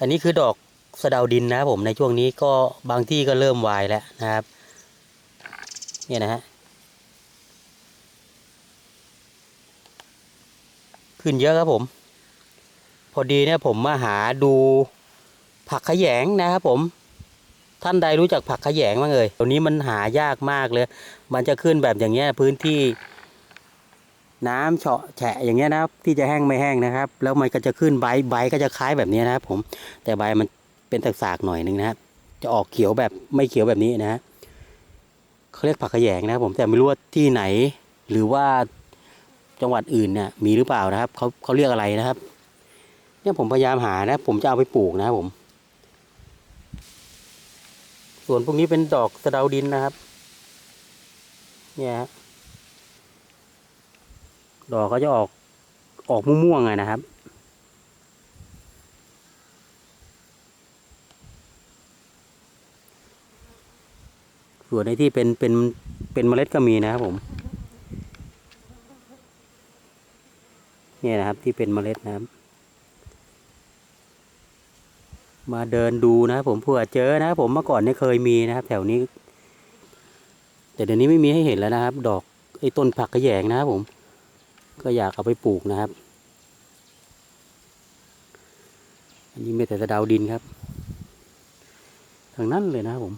อันนี้คือดอกสะเดาดินนะผมในช่วงนี้ก็บางที่ก็เริ่มวายแล้วนะครับ เนี่ยนะฮะขึ้นเยอะครับผม พอดีเนี่ยผมมาหาดูผักขยงนะครับผม ท่านใดรู้จักผักขยงบ้างเอ่ยตัวนี้มันหายากมากเลย มันจะขึ้นแบบอย่างเงี้ยพื้นที่ น้ำเฉาะแฉะอย่างเงี้ยนะครับ ที่จะแห้งไม่แห้งนะครับ แล้วมันก็จะขึ้นใบใบก็จะคล้ายแบบนี้นะครับ ผมแต่ใบมันเป็นตสากๆหน่อยนึงนะครับ จะออกเขียวแบบไม่เขียวแบบนี้นะฮะเขาเรียกผักขยงนะครับ ผมแต่ไม่รู้ว่าที่ไหน หรือว่าจังหวัดอื่นเนี่ยมีหรือเปล่านะครับเขาเขาเรียกอะไรนะครับ เนี่ยผมพยายามหานะ ผมจะเอาไปปลูกนะครับผม ส่วนพวกนี้เป็นดอกสะเดาดินนะครับ เนี่ยฮะ ดอกก็จะออกออกม่วงๆนะครับ ส่วนในที่เป็นเป็นเป็นเมล็ดก็มีนะครับผม เนี่ยนะครับที่เป็นเมล็ดนะครับ มาเดินดูนะครับผมเผื่อเจอนะครับผมเมื่อก่อนเนี่ยเคยมีนะครับ แถวนี้ แต่เดี๋ยวนี้ไม่มีให้เห็นแล้วนะครับ ดอกไอ้ต้นผักกระแยงนะครับผม ก็อยากเอาไปปลูกนะครับ อันนี้มีแต่สะดาวดินครับทางนั้นเลยนะครับผม